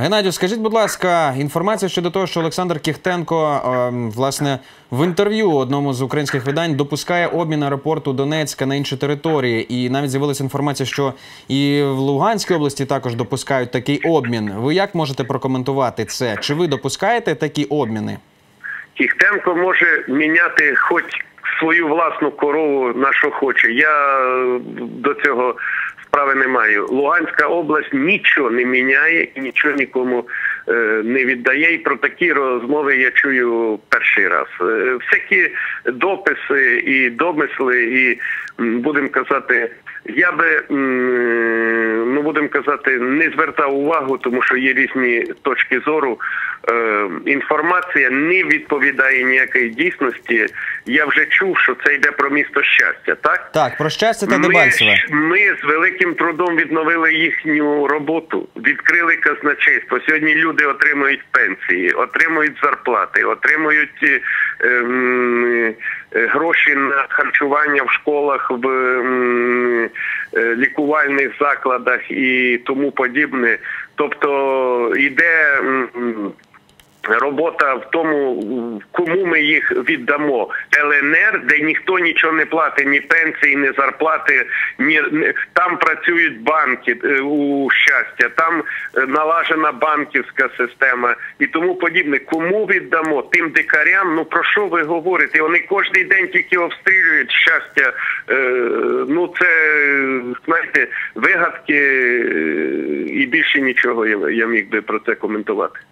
Геннадію, скажіть, будь ласка, інформація щодо того, що Олександр Кіхтенко ем, власне в інтерв'ю одному з українських видань допускає обмін аеропорту Донецька на інші території, і навіть з'явилася інформація, що і в Луганській області також допускають такий обмін. Ви як можете прокоментувати це? Чи ви допускаєте такі обміни? Кіхтенко може міняти хоч свою власну корову на що хоче. Я до цього справи не маю. Луганська область нічого не міняє і нічого нікому е, не віддає. І про такі розмови я чую перший раз. Е, всякі дописи і домисли, і будемо казати. Я би будемо казати, не звертав увагу, тому що є різні точки зору. Е, інформація не відповідає ніякій дійсності. Я вже чув, що це йде про місто щастя, так? Так, про щастя та Ми, Дебальцеве. ми з великим трудом відновили їхню роботу, відкрили казначейство. Сьогодні люди отримують пенсії, отримують зарплати, отримують е, е, гроші на харчування в школах, в лікувальних закладах і тому подібне. Тобто йде. Робота в тому, кому ми їх віддамо. ЛНР, де ніхто нічого не платить, ні пенсії, ні зарплати, ні там працюють банки е, у щастя, там е, налажена банківська система і тому подібне. Кому віддамо? Тим дикарям, ну про що ви говорите? Вони кожен день тільки обстрілюють щастя. Е, ну це знаєте, вигадки е, і більше нічого я, я міг би про це коментувати.